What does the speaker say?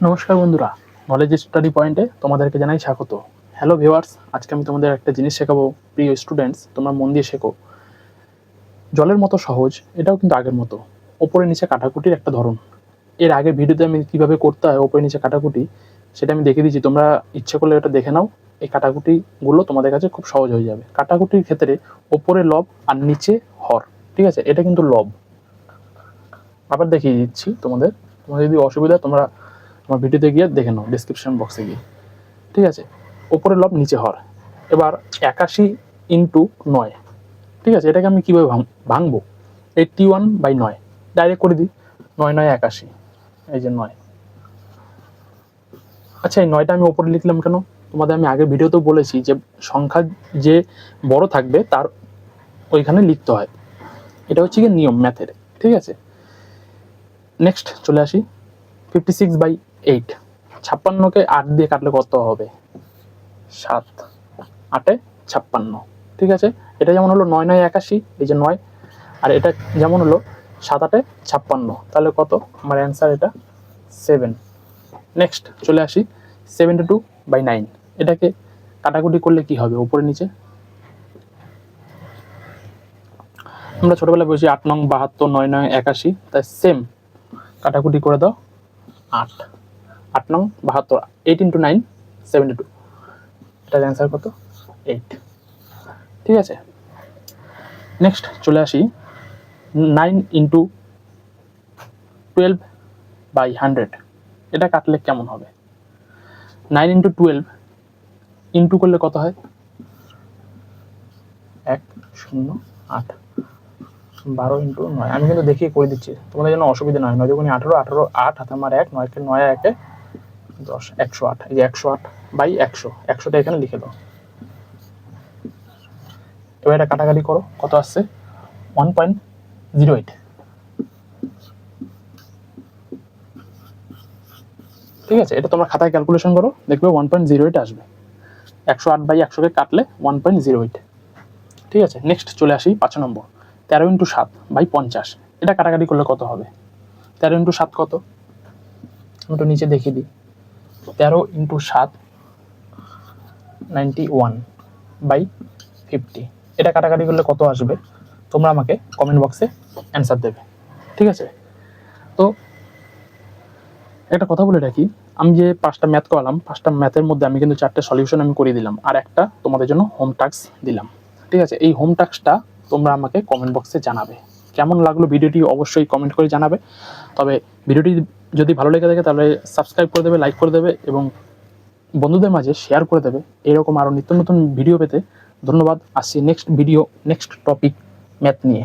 নমস্কার বন্ধুরা knowledge study পয়েন্টে তোমাদেরকে জানাই স্বাগত। হ্যালো ভিউয়ার্স আজকে আমি তোমাদের একটা জিনিস শেখাবো প্রিয় স্টুডেন্টস তোমরা মন দিয়ে শেখো। জলের মতো সহজ এটাও কিন্তু আগের মতো। ওপরে নিচে কাটাকুটির একটা ধরন। এর আগে ভিডিওতে আমি কীভাবে করতে হয় ওপরে নিচে কাটাকুটি সেটা আমি দেখে দিয়েছি তোমরা ইচ্ছে করলে এটা দেখে নাও এই কাটাকুটিগুলো তোমাদের কাছে খুব সহজ হয়ে যাবে। কাটাকুটির ক্ষেত্রে ওপরে লব আর নিচে হর ঠিক আছে? এটা কিন্তু লব। আবার দেখিয়ে দিচ্ছি তোমাদের। তোমাদের যদি অসুবিধা হয়, তোমরা ভিডিওতে গিয়ে দেখে নাও ডিসক্রিপশন বক্সে গিয়ে। ঠিক আছে? ওপরে লব নিচে হর। এবার একাশি ইন্টু নয়। ঠিক আছে? এটাকে আমি কীভাবে ভাঙ- ভাঙবো? এইটটি ওয়ান বাই নয়। ডাইরেক্ট করে দিই। নয় নয়, একাশি। এই যে নয়। আচ্ছা এই নয়টা আমি ওপরে লিখলাম কেন? তোমাদের আমি আগের ভিডিওতেও বলেছি যে সংখ্যা যে বড় থাকবে তার ওইখানে লিখতে হয়। এটা হচ্ছে কি নিয়ম ম্যাথের ঠিক আছে? নেক্সট চলে আসি। ফিফটি সিক্স বাই এইট ছাপ্পান্নকে আট দিয়ে কাটলে কত হবে? সাত। আটে ছাপ্পান্ন। ঠিক আছে? এটা যেমন হলো নয় নয় একাশি, এই যে নয়, আর এটা যেমন হলো সাত আটে ছাপ্পান্ন। তাহলে কত? আমার অ্যান্সার এটা সেভেন নেক্সট চলে আসি। সেভেন্টি টু বাই নাইন এটাকে কাটাকুটি করলে কি হবে? উপরে নিচে? আমরা ছোটোবেলায় বলছি আট নং বাহাত্তর, নয় নয় একাশি। তাই সেম কাটাকুটি করে দাও, আট। আট নং বাহাত্তর eight into nine seventy two এটার অ্যান্সার কত? এইট ঠিক আছে? নেক্সট চলে আসি nine into twelve by hundred এটা কাটলে কেমন হবে? নাইন ইন্টু টুয়েলভ ইন্টু করলে কত হয়? এক, শূন্য, আট। বারো ইন্টু নয়। আমি কিন্তু দেখিয়ে করে দিচ্ছি। তোমাদের জন্য অসুবিধা নয়। নয় যখন আঠেরো, আঠারো, আট, হাতে আমার এক, নয়কে নয়, একে দশ, একশো আট, এই যে একশো আট বাই একশো, একশোটা এখানে লিখে দাও। এবার এটা কাটাকাটি করো, কত আসছে? One point zero eight. ঠিক আছে, এটা তোমরা খাতায় ক্যালকুলেশন করো, দেখবে ওয়ান পয়েন্ট জিরো এইট আসবে। একশো আট বাই একশোকে কাটলে ওয়ান পয়েন্ট জিরো এইট। ঠিক আছে নেক্সট চলে আসি পাঁচ নম্বর। তেরো ইন্টু সাত বাই পঞ্চাশ। এটা কাটাকাটি করলে কত হবে? তেরো ইন্টু সাত কত? আমি একটু নিচে দেখিয়ে দিই। তেরো ইন্টু সাত নাইনটি ওয়ান বাই ফিফটি এটা কাটাকাটি করলে কত আসবে? তোমরা আমাকে কমেন্ট বক্সে অ্যান্সার দেবে। ঠিক আছে? তো একটা কথা বলে রাখি, আমি যে পাঁচটা ম্যাথ করালাম, পাঁচটা ম্যাথের মধ্যে আমি কিন্তু চারটে সলিউশন আমি করে দিলাম, আর একটা তোমাদের জন্য হোম টাস্ক দিলাম। ঠিক আছে? এই হোম টাস্কটা তোমরা আমাকে কমেন্ট বক্সে জানাবে। কেমন লাগল ভিডিওটি অবশ্যই কমেন্ট করে জানাবে। তবে ভিডিওটি যদি ভালো লেগে থাকে তাহলে সাবস্ক্রাইব করে দেবে লাইক করে দেবে এবং বন্ধুদের মাঝে শেয়ার করে দেবে। এরকম আরও নিত্য নতুন ভিডিও পেতে। ধন্যবাদ। আসছি next video next topic math নিয়ে।